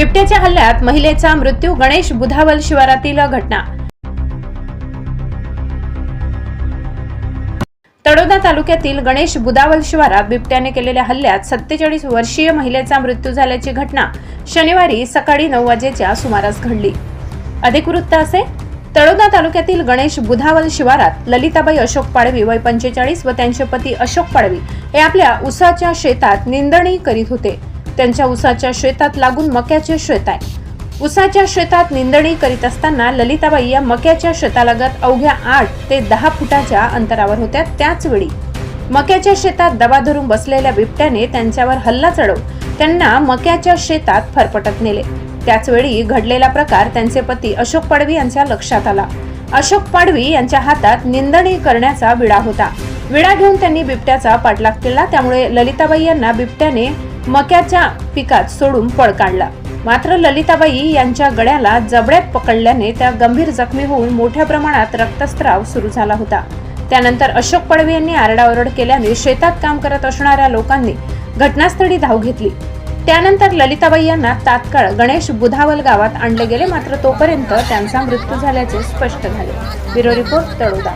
बिबट्याच्या हल्ल्यात महिलेचा मृत्यू गणेश बुधावल शिवारातील घटना. तडोदा तालुक्यातील गणेश बुदावल शिवारात बिबट्याने केलेल्या हल्ल्यात सत्तेचाळीस वर्षीय महिलेचा मृत्यू झाल्याची घटना शनिवारी सकाळी नऊ वाजेच्या सुमारास घडली. अधिक वृत्त असे तळोदा तालुक्यातील गणेश बुधावल शिवारात ललिताबाई अशोक पाडवी वय पंचेचाळीस व त्यांचे पती अशोक पाडवी हे आपल्या उसाच्या शेतात निंदणी करीत होते. त्यांच्या उसाच्या शेतात लागून मक्याचे शेत आहे. उसाच्या शेतात निंदणी करीत असताना ललिताबाई या मक्याच्या शेतालगत अवघ्या आठ ते दहा फुटाच्या अंतरावर होत्या त्याच वेळी. मक्याच्या शेतात दबा धरून बसलेल्या बिबट्याने त्यांच्यावर हल्ला चढवून त्यांना मक्याच्या शेतात फरफटत नेले. त्याचवेळी घडलेला प्रकार त्यांचे पती अशोक पाडवी यांच्या लक्षात आला. अशोक पाडवी यांच्या हातात निंदणी करण्याचा विडा होता. विडा घेऊन त्यांनी बिबट्याचा पाठलाग केला. त्यामुळे ललिताबाई यांना बिबट्याने मक्याच्या पिकात सोडून पळ काढला. मात्र ललिताबाई यांच्या गळ्याला जबड्यात पकडल्याने त्या गंभीर जखमी होऊन मोठ्या प्रमाणात रक्तस्त्राव सुरू झाला होता. त्यानंतर अशोक पडवे यांनी आरडाओरड केल्याने शेतात काम करत असणाऱ्या लोकांनी घटनास्थळी धाव घेतली. त्यानंतर ललिताबाई यांना तात्काळ गणेश बुधावल गावात आणले गेले मात्र तोपर्यंत त्यांचा मृत्यू झाल्याचे स्पष्ट झाले. Bureau report Taloda.